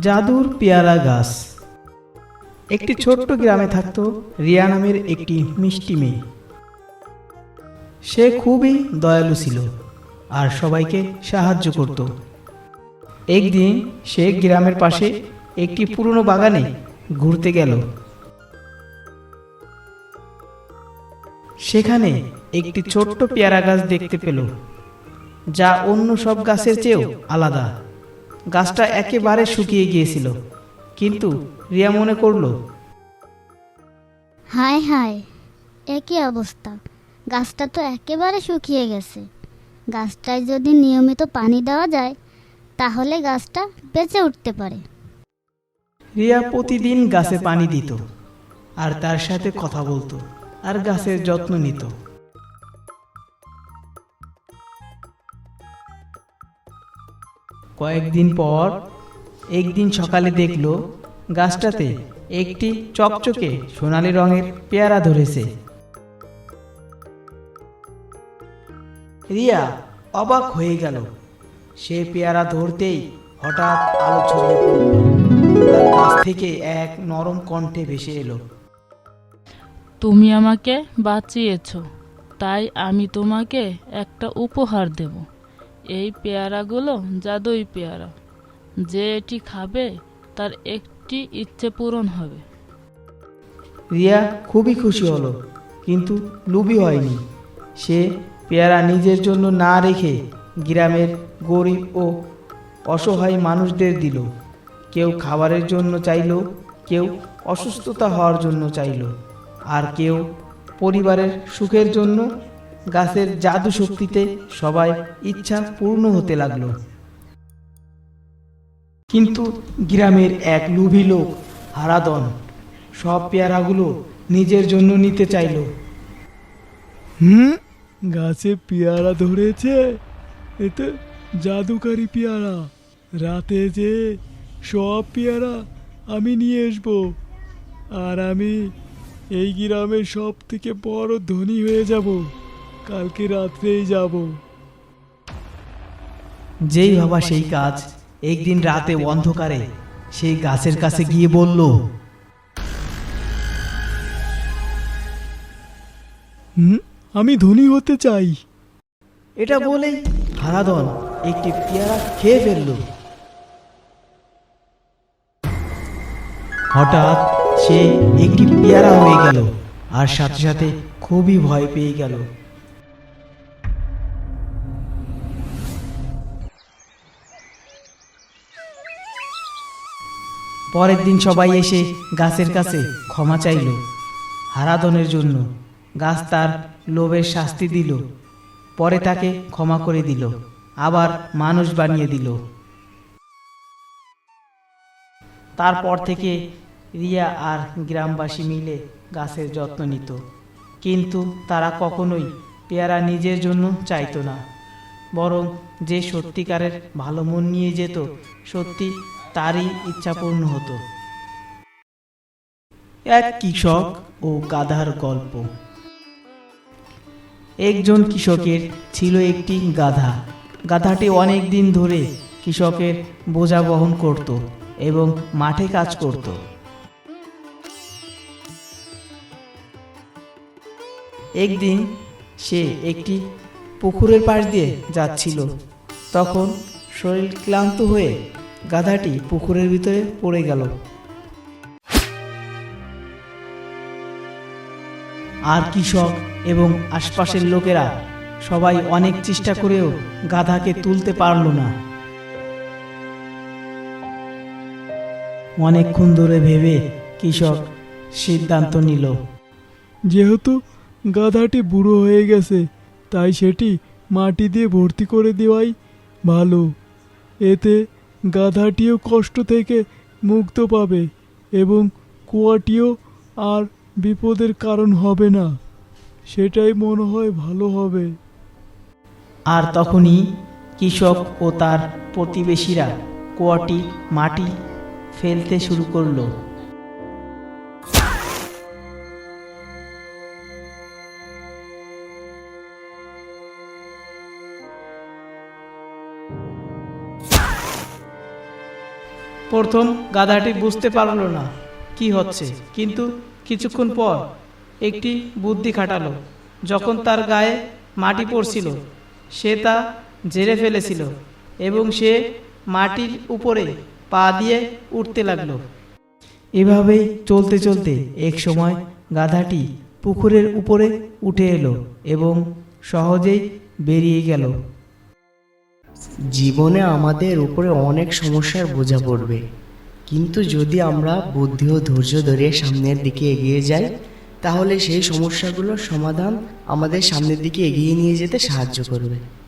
জাদুর পেয়ারা গাছ। একটি ছোট্ট গ্রামে থাকতো রিয়া নামের একটি মিষ্টি মেয়ে। সে খুবই দয়ালু ছিল আর সবাইকে সাহায্য করত। একদিন সে গ্রামের পাশে একটি পুরনো বাগানে ঘুরতে গেল। সেখানে একটি ছোট্ট পেয়ারা গাছ দেখতে পেল যা অন্য সব গাছের চেয়েও আলাদা। গাছটা একেবারে শুকিয়ে গিয়েছিল। কিন্তু রিয়া মনে করল হায় হায় একই অবস্থা। গাছটা তো একেবারে শুকিয়ে গেছে। গাছটায় যদি নিয়মিত পানি দেওয়া যায় তাহলে গাছটা বেঁচে উঠতে পারে। রিয়া প্রতিদিন গাছে পানি দিত আর তার সাথে কথা বলতো আর গাছের যত্ন নিত। কয়েকদিন পর একদিন সকালে দেখল গাছটাতে একটি চকচকে সোনালী রঙের পেয়ারা ধরেছে। রিয়া অবাক হয়ে গেল। সে পেয়ারা ধরতেই হঠাৎ আলো ছড়িয়ে পড়ল। তার কাছ থেকে এক নরম কণ্ঠে ভেসে এলো, তুমি আমাকে বাঁচিয়েছ, তাই আমি তোমাকে একটা উপহার দেব। এই পেয়ারাগুলো জাদুই পেয়ারা। যে এটি খাবে, তার একটি ইচ্ছে পূরণ হবে। রিয়া খুবই খুশি হলো, কিন্তু লুবি হয়নি। সে পেয়ারা নিজের জন্য না রেখে গ্রামের গরিব ও অসহায় মানুষদের দিল। কেউ খাবারের জন্য চাইল, কেউ অসুস্থতা হওয়ার জন্য চাইলো, আর কেউ পরিবারের সুখের জন্য গাছের জাদু শক্তিতে সবাই ইচ্ছা পূর্ণ হতে লাগল। কিন্তু গ্রামের এক লুভি লোক হারাদন সব পেয়ারাগুলো নিজের জন্য নিতে চাইলো। হুম? গাছে পেয়ারা ধরেছে? এতে জাদুকারি পেয়ারা। রাতে যে সব পেয়ারা আমি নিয়ে আসব। আর আমি এই গ্রামের সব থেকে বড় ধনী হয়ে যাব। কালকে রাত্রেই যাব। যেই ভাবা সেই কাজ একদিন রাতে অন্ধকারে সেই গাছের কাছে গিয়ে বলল হুম? আমি ধনী হতে চাই। এটা বলেই হারাদন একটি পেয়ারা খেয়ে ফেলল। হঠাৎ সে একটি পেয়ারা হয়ে গেল আর সাথে সাথে খুবই ভয় পেয়ে গেল। পরের দিন সবাই এসে গাছের কাছে ক্ষমা চাইল। হারাদনের জন্য গাছ তার লোভের শাস্তি দিল। পরে তাকে ক্ষমা করে দিল। আবার মানুষ বানিয়ে দিল। তারপর থেকে রিয়া আর গ্রামবাসী মিলে গাছের যত্ন নিত। কিন্তু তারা কখনোই পেয়ারা নিজের জন্য চাইতো না। বরং যে সত্যিকারের ভালো মন নিয়ে যেত, সত্যি তারই ইচ্ছা পূর্ণ হতো। এক কৃষক ও গাধার গল্প। একজন কৃষকের ছিল একটি গাধা। গাধাটি অনেক দিন ধরে কৃষকের বোঝা বহন করত এবং মাঠে কাজ করত। একদিন সে একটি পুকুরের পাশ দিয়ে যাচ্ছিল। তখন শরীর ক্লান্ত হয়ে গাধাটি পুকুরের ভিতরে পড়ে গেল। আর কৃষক এবং আশপাশের লোকেরা সবাই অনেক চেষ্টা করেও গাধাকে তুলতে পারল না। অনেকক্ষণ ধরে ভেবে কৃষক সিদ্ধান্ত নিল। যেহেতু গাধাটি বুড়ো হয়ে গেছে, তাই সেটি মাটি দিয়ে ভর্তি করে দেওয়াই ভালো। এতে গাধাটিও কষ্ট থেকে মুক্ত পাবে এবং কুয়াটিও আর বিপদের কারণ হবে না। সেটাই মনে হয় ভালো হবে। আর তখনই কৃষক ও তার প্রতিবেশীরা কুয়াটি, মাটি ফেলতে শুরু করল। প্রথম গাধাটি বুঝতে পারল না কি হচ্ছে। কিন্তু কিছুক্ষণ পর একটি বুদ্ধি খাটালো। যখন তার গায়ে মাটি পড়ছিল, সে তা ঝেড়ে ফেলেছিল এবং সে মাটির উপরে পা দিয়ে উঠতে লাগল। এভাবেই চলতে চলতে এক সময় গাধাটি পুকুরের উপরে উঠে এলো এবং সহজেই বেরিয়ে গেল। জীবনে আমাদের উপরে অনেক সমস্যার বোঝা পড়বে। কিন্তু যদি আমরা বুদ্ধি ও ধৈর্য ধরে সামনের দিকে এগিয়ে যাই, তাহলে সেই সমস্যাগুলোর সমাধান আমাদের সামনের দিকে এগিয়ে নিয়ে যেতে সাহায্য করবে।